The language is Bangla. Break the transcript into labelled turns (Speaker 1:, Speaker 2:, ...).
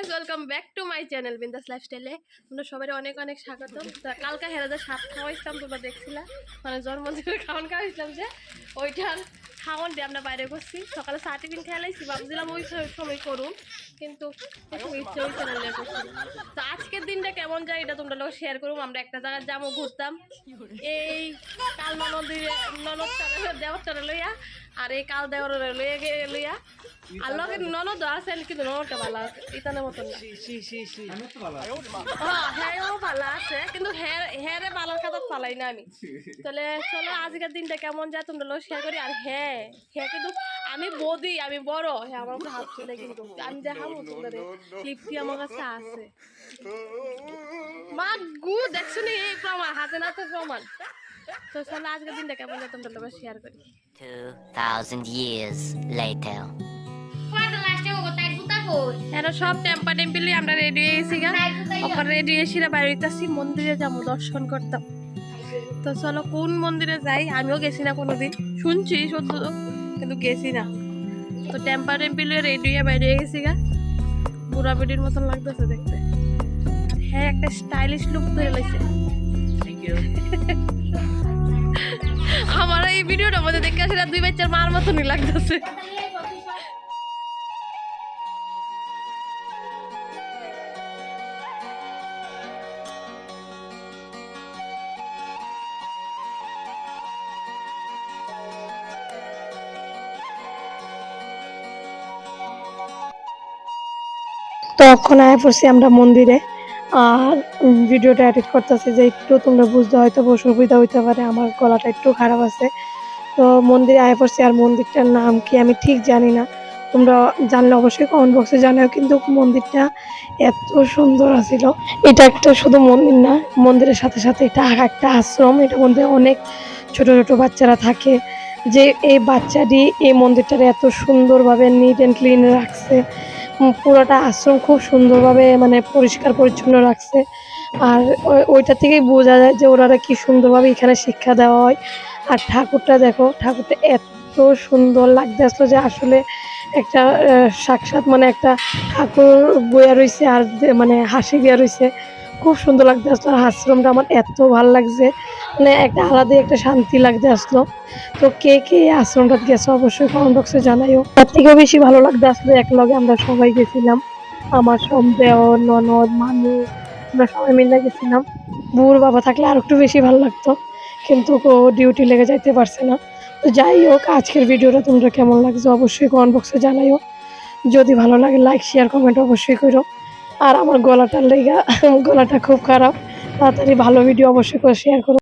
Speaker 1: Welcome back to my channel Bindaas লাইফস্টাইলে তোমরা সবাই অনেক অনেক স্বাগত। কালকে হেরাদের সাপ খাওয়াইছিলাম, তোমরা মানে জন্মদিনের খাওয়ান খাওয়াইছিলাম যে, ওইটার খাওয়ান দিয়ে আমরা বাইরে করছি। সকালে চা টিফিন খেলাইছি ভাবছিলাম ওই সময় করুন কিন্তু তো আজকের দিনটা কেমন যায় এটা তোমরা লোক শেয়ার করুম, আমরা একটা জায়গায় যাব, ঘুরতাম। এই কাল ননদির ননদ দেওয়ার আর এই কাল দেওয়ার লইয়া গে লইয়া। আর লগে ননদ আছে কিন্তু ননদটা ভালো আছে ইতানের মতন হ্যাঁ হ্যাঁ ভালো আছে। কিন্তু হ্যাঁ হ্যাঁ রে ভালোর কথা ফালাই না আমি। তাহলে চলো আজকের দিনটা কেমন যায় তোমরা লোক শেয়ার করি। আর হ্যাঁ হ্যাঁ কিন্তু আমি বদি আমি বড়। হ্যাঁ আমার হাত চলে কিন্তু আমি দেখাবো তোমাদের লিপটি আমার কাছে আছে। মা গু দেখছ নি? এই প্রমাণ হাতে না তো প্রমাণ। তো চলো আজকের দিনটা কেমন যায় তোমরা লোক শেয়ার করি।
Speaker 2: 2,000 years later.
Speaker 1: এরা সব টেম্পা টেম্পিলে আমরা রেডি হয়ে গেছি গা। ওখানে রেডি বাইরে হইতাছি মন্দিরে যাব দর্শন করতাম। তো চলো কোন মন্দিরে যাই? আমিও গেছি না কোনোদিন। শুনছি শুধু কিন্তু গেছি না। তো টেম্পা টেম্পিলে রেডি হয়ে বাইরে হয়ে গেছি গা। বুড়া বেডির মতন লাগতেছে দেখতে। হ্যাঁ একটা স্টাইলিশ লুক ধরে লাগছে আমার এই ভিডিওটার মধ্যে দেখে সেটা দুই বাচ্চার মার মতনই লাগতেছে।
Speaker 3: তখন আয় পড়ছি আমরা মন্দিরে। আর ভিডিওটা এডিট করতেছে যে একটু তোমরা বুঝতে হয়তো অসুবিধা হইতে পারে, আমার গলাটা একটু খারাপ আছে। তো মন্দিরে আয় পড়ছি আর মন্দিরটার নাম কি আমি ঠিক জানি না। তোমরা জানলে অবশ্যই কমেন্ট বক্সে জানাও, কিন্তু মন্দিরটা এত সুন্দর আছিল। এটা একটা শুধু মন্দির না, মন্দিরের সাথে সাথে এটা একটা আশ্রম। এটার মধ্যে অনেক ছোট ছোট বাচ্চারা থাকে। যে এই বাচ্চাটি এই মন্দিরটারে এত সুন্দরভাবে নিট অ্যান্ড ক্লিন রাখছে। পুরোটা আশ্রম খুব সুন্দরভাবে মানে পরিষ্কার পরিচ্ছন্ন রাখছে। আর ওই- ওইটা থেকেই বোঝা যায় যে ওনারা কি সুন্দরভাবে এখানে শিক্ষা দেওয়া হয়। আর ঠাকুরটা দেখো, ঠাকুরটা এত সুন্দর লাগতে আসলো যে আসলে একটা সাক্ষাৎ মানে একটা ঠাকুর বইয়া রয়েছে আর মানে হাসি দিয়া রয়েছে খুব সুন্দর লাগতে আসলো। আর আশ্রমটা আমার এত ভালো লাগছে। মানে একটা আলাদা একটা শান্তি লাগতে আসলো। তো কে কে এই আশ্রমটা গেছে অবশ্যই কমেন্ট বক্সে জানাইও। তার থেকেও বেশি ভালো লাগতে আসলো এক লগে আমরা সবাই গেছিলাম। আমার সব ননদ, মামি, আমরা সবাই মিলে গেছিলাম। বুড় বাবা থাকলে আর একটু বেশি ভালো লাগতো। কিন্তু ও ডিউটি লেগে যাইতে পারছে না। তো যাই হোক, আজকের ভিডিওটা তোমরা কেমন লাগছে অবশ্যই কমেন্ট বক্সে জানাইও। যদি ভালো লাগে লাইক শেয়ার কমেন্ট অবশ্যই করো। আর আমার গলাটার লেগা গলাটা খুব খারাপ। তাড়াতাড়ি ভালো ভিডিও অবশ্যই করে শেয়ার করো।